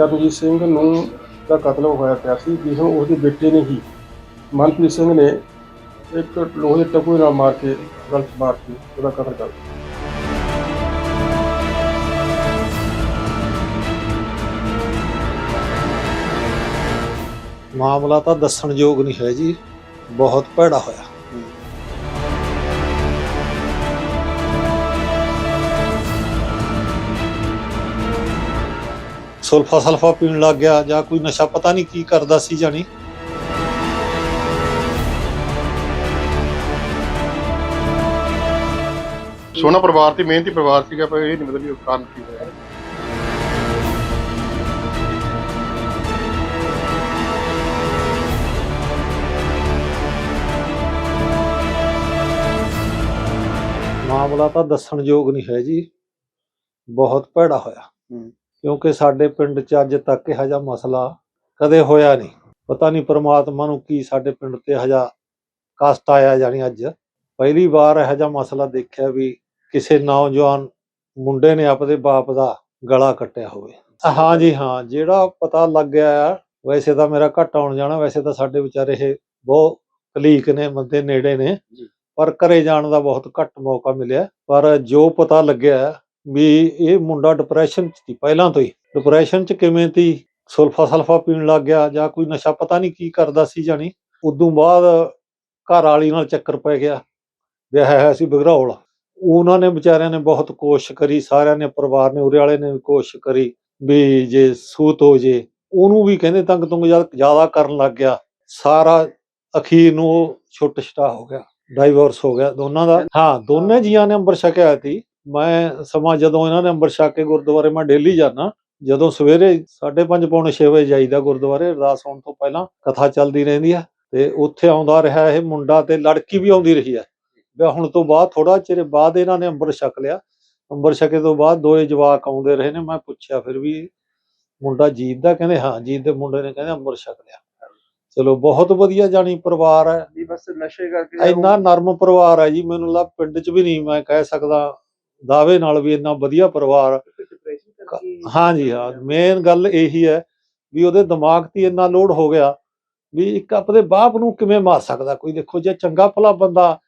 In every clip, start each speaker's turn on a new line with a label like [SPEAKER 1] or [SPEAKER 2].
[SPEAKER 1] ਚਰਨਜੀਤ ਸਿੰਘ ਨੂੰ ਦਾ ਕਤਲ ਹੋਇਆ ਪਿਆ ਸੀ, ਜਿਸ ਨੂੰ ਉਹਦੇ ਬੇਟੇ ਨੇ ਹੀ ਮਨਪ੍ਰੀਤ ਸਿੰਘ ਨੇ ਇੱਕ ਲੋਹੇ ਦੇ ਟਕੂਏ ਨਾਲ ਮਾਰ ਕੇ, ਗਲਤ ਮਾਰ ਕੇ ਉਹਦਾ ਕਤਲ ਕਰ ਦਿੱਤਾ।
[SPEAKER 2] ਮਾਮਲਾ ਤਾਂ ਦੱਸਣਯੋਗ ਨਹੀਂ ਹੈ ਜੀ, ਬਹੁਤ ਭੈੜਾ ਹੋਇਆ। ਸੁਲਫਾ ਸਲਫਾ ਪੀਣ ਲੱਗ ਗਿਆ ਜਾਂ ਕੋਈ ਨਸ਼ਾ ਪਤਾ ਨਹੀਂ ਕੀ ਕਰਦਾ ਸੀ ਜਾਣੀ।
[SPEAKER 3] ਸੋਹਣਾ ਪਰਿਵਾਰ ਤੇ ਮਿਹਨਤੀ ਪਰਿਵਾਰ ਸੀਗਾ ਪਰ ਇਹ ਨਹੀਂ ਮਤਲਬ ਵੀ ਉਹ ਕਾਰਨ ਕੀ ਹੋਇਆ।
[SPEAKER 2] ਮਾਮਲਾ ਤਾਂ ਦੱਸਣਯੋਗ ਨਹੀਂ ਹੈ ਜੀ। ਬਹੁਤ ਭੈੜਾ ਹੋਇਆ।
[SPEAKER 3] ਹੂੰ।
[SPEAKER 2] ਕਿਉਂਕਿ ਸਾਡੇ ਪਿੰਡ 'ਚ ਅੱਜ ਤੱਕ ਇਹੋ ਜਿਹਾ ਮਸਲਾ ਕਦੇ ਹੋਇਆ ਨਹੀਂ। ਪਤਾ ਨਹੀਂ ਪ੍ਰਮਾਤਮਾ ਨੂੰ ਕੀ ਸਾਡੇ ਪਿੰਡ ਤੇ ਇਹੋ ਜਿਹਾ ਕਸ਼ਟ ਆਇਆ ਜਾਣੀ ਅੱਜ। ਪਹਿਲੀ ਵਾਰ ਇਹੋ ਜਿਹਾ ਮਸਲਾ ਦੇਖਿਆ ਵੀ ਕਿਸੇ ਨੌਜਵਾਨ ਮੁੰਡੇ ਨੇ ਆਪਦੇ ਬਾਪ ਦਾ ਗਲਾ ਕੱਟਿਆ ਹੋਵੇ। ਹਾਂ ਜੀ ਹਾਂ ਜਿਹੜਾ ਪਤਾ ਲੱਗ ਗਿਆ ਆ ਵੈਸੇ ਤਾਂ ਮੇਰਾ ਘੱਟ ਆਉਣ ਜਾਣਾ ਵੈਸੇ ਤਾਂ ਸਾਡੇ ਵਿਚਾਰੇ ਇਹ ਬਹੁਤ ਕਲੀਕ ਨੇ ਬੰਦੇ ਨੇੜੇ ਨੇ। ਪਰ ਘਰੇ ਜਾਣ ਦਾ ਬਹੁਤ ਘੱਟ ਮੌਕਾ ਮਿਲਿਆ। ਪਰ ਜੋ ਪਤਾ ਲੱਗਿਆ ਵੀ ਇਹ ਮੁੰਡਾ ਡਿਪਰੈਸ਼ਨ ਚ ਸੀ ਪਹਿਲਾਂ ਤੋਂ ਹੀ। ਡਿਪਰੈਸ਼ਨ ਚ ਕਿਵੇਂ ਤੀ? ਸੁਲਫਾ ਸਲਫਾ ਪੀਣ ਲੱਗ ਗਿਆ ਜਾਂ ਕੋਈ ਨਸ਼ਾ ਪਤਾ ਨਹੀਂ ਕੀ ਕਰਦਾ ਸੀ ਜਾਣੀ ਉਦੋਂ ਬਾਅਦ ਘਰ ਵਾਲੀ ਨਾਲ ਚੱਕਰ ਪੈ ਗਿਆ। ਵਿਆਹ ਹੋਇਆ ਸੀ ਬਗਰੌਲ। ਉਹਨਾਂ ਨੇ ਵਿਚਾਰਿਆਂ ਨੇ ਬਹੁਤ ਕੋਸ਼ਿਸ਼ ਕਰੀ, ਸਾਰਿਆਂ ਨੇ, ਪਰਿਵਾਰ ਨੇ, ਉਰੇ ਵਾਲੇ ਨੇ ਵੀ ਕੋਸ਼ਿਸ਼ ਕਰੀ ਵੀ ਜੇ ਸੂਤ ਹੋ ਜੇ। ਉਹਨੂੰ ਵੀ ਕਹਿੰਦੇ ਤੰਗ ਤੁੰਗ ਜਦ ਜ਼ਿਆਦਾ ਕਰਨ ਲੱਗ ਗਿਆ। ਸਾਰਾ ਅਖੀਰ ਨੂੰ ਉਹ ਛੁੱਟ ਛਟਾ ਹੋ ਗਿਆ। ਡਾਈਵੋਰਸ ਹੋ ਗਿਆ ਦੋਨਾਂ ਦਾ। ਹਾਂ, ਦੋਨੇ ਜੀਆਂ ਨੇ ਅੰਬਰ ਛਕਿਆ ਹੋਇਆ ਸੀ। ਮੈਂ ਸਮਾਂ ਜਦੋਂ ਇਹਨਾਂ ਨੇ ਅੰਮ੍ਰਿਤ ਛਕ ਕੇ ਗੁਰਦੁਆਰੇ ਮੈਂ ਡੇਲੀ ਜਾਂਦਾ ਜਦੋਂ ਸਵੇਰੇ 5:30 ਪੌਣੇ 6 ਵਜੇ ਜਾਈਦਾ ਗੁਰਦੁਆਰੇ ਅਰਦਾਸ ਹੋਣ ਤੋਂ ਪਹਿਲਾਂ ਕਥਾ ਚੱਲਦੀ ਰਹਿੰਦੀ ਆ ਤੇ ਉੱਥੇ ਆਉਂਦਾ ਰਿਹਾ ਇਹ ਮੁੰਡਾ ਤੇ ਲੜਕੀ ਵੀ ਆਉਂਦੀ ਰਹੀ ਆ ਵਿਆਹ ਹੁਣ ਤੋਂ ਬਾਅਦ ਥੋੜਾ ਚਿਰ ਬਾਅਦ ਇਹਨਾਂ ਨੇ ਅੰਮ੍ਰਿਤ ਛਕ ਲਿਆ। ਅੰਮ੍ਰਿਤ ਛਕੇ ਤੋਂ ਬਾਅਦ ਦੋਏ ਜਵਾਕ ਆਉਂਦੇ ਰਹੇ ਨੇ ਮੈਂ ਪੁੱਛਿਆ ਫਿਰ ਵੀ ਮੁੰਡਾ ਜੀਤ ਦਾ? ਕਹਿੰਦੇ ਹਾਂ ਜੀਤ ਦੇ ਮੁੰਡੇ ਨੇ ਕਹਿੰਦੇ ਅੰਮ੍ਰਿਤ ਛਕ ਲਿਆ। ਚਲੋ ਬਹੁਤ ਵਧੀਆ ਜਾਣੀ ਪਰਿਵਾਰ ਹੈ।
[SPEAKER 1] ਵੀ ਬਸ ਨਸ਼ੇ ਕਰਕੇ
[SPEAKER 2] ਇੰਨਾ ਨਰਮ ਪਰਿਵਾਰ ਹੈ ਜੀ ਮੈਨੂੰ ਲੱਗ ਪਿੰਡ 'ਚ ਵੀ ਨਹੀਂ ਮੈਂ ਕਹਿ ਸਕਦਾ ਦਾਅਵੇ ਨਾਲ ਵੀ ਇੰਨਾ ਵਧੀਆ ਪਰਿਵਾਰ ਹਾਂਜੀ, ਹਾਂ ਮੇਨ ਗੱਲ ਇਹੀ ਹੈ ਵੀ ਉਹਦੇ ਦਿਮਾਗ ਤੇ ਇੰਨਾ ਲੋਡ ਹੋ ਗਿਆ ਵੀ ਇੱਕ ਆਪਣੇ ਬਾਪ ਨੂੰ ਕਿਵੇਂ ਮਾਰ ਸਕਦਾ ਕੋਈ? ਦੇਖੋ ਜੇ ਚੰਗਾ ਭਲਾ ਬੰਦਾ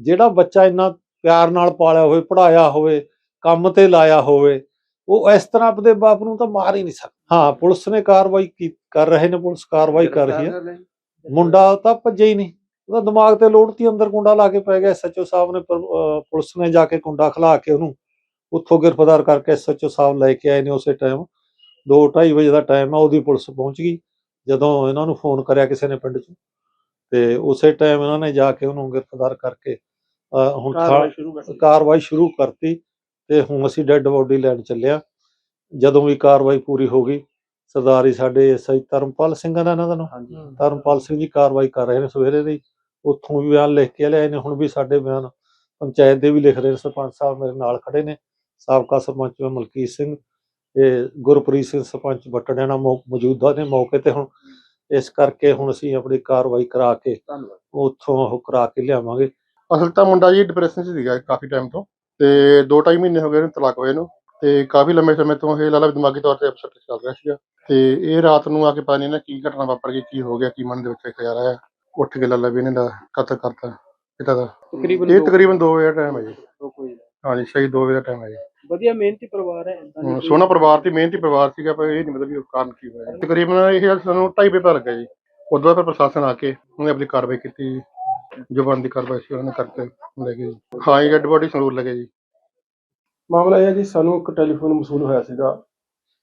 [SPEAKER 2] ਜਿਹੜਾ ਬੱਚਾ ਇੰਨਾ ਪਿਆਰ ਨਾਲ ਪਾਲਿਆ ਹੋਵੇ ਪੜਾਇਆ ਹੋਵੇ, ਕੰਮ ਤੇ ਲਾਇਆ ਹੋਵੇ, ਉਹ ਇਸ ਤਰ੍ਹਾਂ ਆਪਣੇ ਬਾਪ ਨੂੰ ਤਾਂ ਮਾਰ ਹੀ ਨਹੀਂ ਸਕਦਾ। ਹਾਂ, ਪੁਲਿਸ ਨੇ ਕਾਰਵਾਈ ਕਰ ਰਹੇ ਨੇ ਪੁਲਿਸ, ਕਾਰਵਾਈ ਕਰ ਰਹੀ ਹੈ। ਮੁੰਡਾ ਤਾਂ ਭੱਜਿਆ ਹੀ ਨਹੀਂ। ਉਹਦਾ ਦਿਮਾਗ ਤੇ ਲੋੜ ਤੀ ਅੰਦਰ ਕੁੰਡਾ ਲਾ ਕੇ ਪੈ ਗਿਆ ਐਸਐਚਓ ਸਾਹਿਬ ਨੇ ਪੁਲਿਸ ਨੇ ਜਾ ਕੇ ਕੁੰਡਾ ਖਲਾ ਕੇ ਉਹਨੂੰ ਉੱਥੋਂ ਗ੍ਰਿਫਤਾਰ ਕਰਕੇ ਐਸਐਚਓ ਸਾਹਿਬ ਲੈ ਕੇ ਆਏ ਨੇ ਉਸੇ ਟਾਈਮ। 2:30 ਵਜੇ ਦਾ ਟਾਈਮ ਆ ਉਹਦੀ ਪੁਲਿਸ ਪਹੁੰਚ ਗਈ ਜਦੋਂ ਇਹਨਾਂ ਨੂੰ ਫੋਨ ਕਰਿਆ ਕਿਸੇ ਨੇ ਪਿੰਡ 'ਚ। ਤੇ ਉਸੇ ਟਾਈਮ ਇਹਨਾਂ ਨੇ ਜਾ ਕੇ ਉਹਨੂੰ ਗ੍ਰਿਫਤਾਰ ਕਰਕੇ ਹੁਣ ਕਾਰਵਾਈ ਸ਼ੁਰੂ ਕਰਤੀ ਤੇ ਹੁਣ ਅਸੀਂ ਡੈੱਡ ਬੋਡੀ ਲੈਣ ਚੱਲੇ ਆ। ਜਦੋਂ ਵੀ ਕਾਰਵਾਈ ਪੂਰੀ ਹੋ ਗਈ ਸਰਦਾਰੀ ਸਾਡੇ ਐਸਆਈ ਧਰਮਪਾਲ ਸਿੰਘ ਦਾ ਇਹਨਾਂ ਦਾ ਨਾਮ ਧਰਮਪਾਲ ਸਿੰਘ ਜੀ ਕਾਰਵਾਈ ਕਰ ਰਹੇ ਨੇ ਸਵੇਰੇ ਦੀ। ਉੱਥੋਂ ਵੀ ਬਿਆਨ ਲਿਖ ਕੇ ਲਿਆਏ ਨੇ ਹੁਣ ਵੀ ਸਾਡੇ ਬਿਆਨ ਪੰਚਾਇਤ ਦੇ ਵੀ ਲਿਖ ਰਹੇ ਨੇ। ਸਰਪੰਚ ਸਾਹਿਬ ਮੇਰੇ ਨਾਲ ਖੜੇ ਨੇ। ਸਾਬਕਾ ਸਰਪੰਚ ਮਲਕੀਤ ਸਿੰਘ ਇਹ ਗੁਰਪ੍ਰੀਤ ਸਿੰਘ ਸਰਪੰਚ ਬਟੜਿਆਣਾ ਮੌਜੂਦਾ ਨੇ ਮੌਕੇ ਤੇ ਹੁਣ। ਇਸ ਕਰਕੇ ਹੁਣ ਅਸੀਂ ਆਪਣੀ ਕਾਰਵਾਈ ਕਰਾ ਕੇ
[SPEAKER 1] ਧੰਨਵਾਦ।
[SPEAKER 2] ਉੱਥੋਂ ਉਹ ਕਰਾ ਕੇ ਲਿਆਵਾਂਗੇ।
[SPEAKER 3] ਅਸਲ ਤਾਂ ਮੁੰਡਾ ਜੀ ਡਿਪਰੈਸ਼ਨ 'ਚ ਸੀਗਾ ਕਾਫੀ ਟਾਈਮ ਤੋਂ ਤੇ 2.5 ਮਹੀਨੇ ਹੋ ਗਏ ਇਹਨੂੰ ਤਲਾਕ ਹੋਏ ਨੂੰ। ਤੇ ਕਾਫੀ ਲੰਮੇ ਸਮੇਂ ਤੋਂ ਇਹ ਲਾਲਾ ਦਿਮਾਗੀ ਤੌਰ ਤੇ ਅਪਸੈਟ ਚੱਲ ਰਿਹਾ ਸੀਗਾ। ਤੇ ਇਹ ਰਾਤ ਨੂੰ ਆ ਕੇ ਪਤਾ ਨਹੀਂ ਨਾ ਕੀ ਘਟਨਾ ਵਾਪਰ ਗਈ ਕੀ ਹੋ ਗਿਆ ਕੀ ਮਨ ਦੇ ਵਿੱਚ ਖਿਆਲ ਆਇਆ। ਉੱਠ ਕੇ ਲਾਲਾ ਵੀ ਇਹਨੇ ਦਾ ਕਤਲ ਕਰਤਾ ਪਿਤਾ ਦਾ।
[SPEAKER 1] ਤਕਰੀਬਨ
[SPEAKER 3] ਇਹ ਤਕਰੀਬਨ 2 ਵਜੇ ਟਾਈਮ ਹੈ ਜੀ। ਹਾਂਜੀ ਸਹੀ 2 ਵਜੇ ਦਾ ਟਾਈਮ ਹੈ ਜੀ।
[SPEAKER 1] ਵਧੀਆ ਮਿਹਨਤੀ ਪਰਿਵਾਰ ਹੈ
[SPEAKER 3] ਹੁਣ ਸੋਹਣਾ ਪਰਿਵਾਰ ਤੇ ਮਿਹਨਤੀ ਪਰਿਵਾਰ ਸੀਗਾ ਪਰ ਇਹ ਨਹੀਂ ਮਤਲਬ ਵੀ ਕਾਰਨ ਕੀ ਹੋਇਆ। ਤਕਰੀਬਨ ਇਹ ਸਾਨੂੰ 2:30 ਵਜੇ ਪਤਾ ਲੱਗਾ ਜੀ। ਉਦੋਂ ਬਾਅਦ ਪ੍ਰਸ਼ਾਸਨ ਆ ਕੇ ਉਹਨੇ ਆਪਣੀ ਕਾਰਵਾਈ ਕੀਤੀ ਜੋ। ਬਣਦੀ ਕਾਰਵਾਈ ਸੀ ਉਹਨੇ ਕਰਕੇ ਲੈ ਗਏ ਜੀ। ਹਾਂ ਜੀ ਡੈਡ ਬੋਡੀ ਸੰਗਰੂਰ ਲੱਗੇ ਜੀ।
[SPEAKER 1] ਮਾਮਲਾ ਇਹ ਹੈ ਜੀ, ਸਾਨੂੰ ਇੱਕ ਟੈਲੀਫੋਨ ਮਸੂਲ ਹੋਇਆ ਸੀਗਾ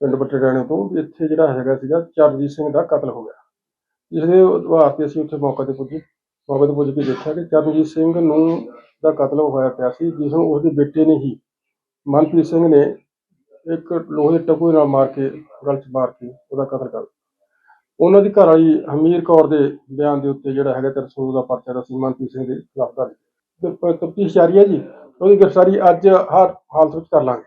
[SPEAKER 1] ਪਿੰਡ ਬੱਟੇਡਾਣੇ ਤੋਂ ਵੀ ਇੱਥੇ ਜਿਹੜਾ ਹੈਗਾ ਸੀਗਾ ਚਰਨਜੀਤ ਸਿੰਘ ਦਾ ਕਤਲ ਹੋ ਗਿਆ। ਜਿਸ ਦੇ ਤੇ ਅਸੀਂ ਉੱਥੇ ਮੌਕੇ ਤੇ ਪੁੱਜੇ। ਮੌਕੇ ਤੇ ਪੁੱਜ ਕੇ ਦੇਖਿਆ ਕਿ ਚਰਨਜੀਤ ਸਿੰਘ ਨੂੰ ਦਾ ਕਤਲ ਹੋਇਆ ਪਿਆ ਸੀ, ਜਿਸ ਨੂੰ ਉਸਦੇ ਬੇਟੇ ਨੇ ਹੀ ਮਨਪ੍ਰੀਤ ਸਿੰਘ ਨੇ ਇੱਕ ਲੋਹੇ ਦੇ ਟਕੂਏ ਨਾਲ ਮਾਰ ਕੇ, ਗਲ 'ਚ ਮਾਰ ਕੇ ਉਹਦਾ ਕਤਲ ਕਰ ਦਿੱਤਾ। ਉਹਨਾਂ ਦੀ ਘਰ ਵਾਲੀ ਹਮੀਰ ਕੌਰ ਦੇ ਬਿਆਨ ਦੇ ਉੱਤੇ ਜਿਹੜਾ ਹੈਗਾ 300 ਦਾ ਪਰਚਾ ਦਾ ਸੀ ਮਨਪ੍ਰੀਤ ਸਿੰਘ ਦੇ ਖਿਲਾਫ ਦਰਜ। ਤਫਤੀਸ਼ ਜਾਰੀ ਹੈ ਜੀ। ਉਹਦੀ ਗ੍ਰਿਫਤਾਰੀ ਅੱਜ ਹਰ ਹਾਲਤ ਵਿੱਚ ਕਰ ਲਾਂਗੇ।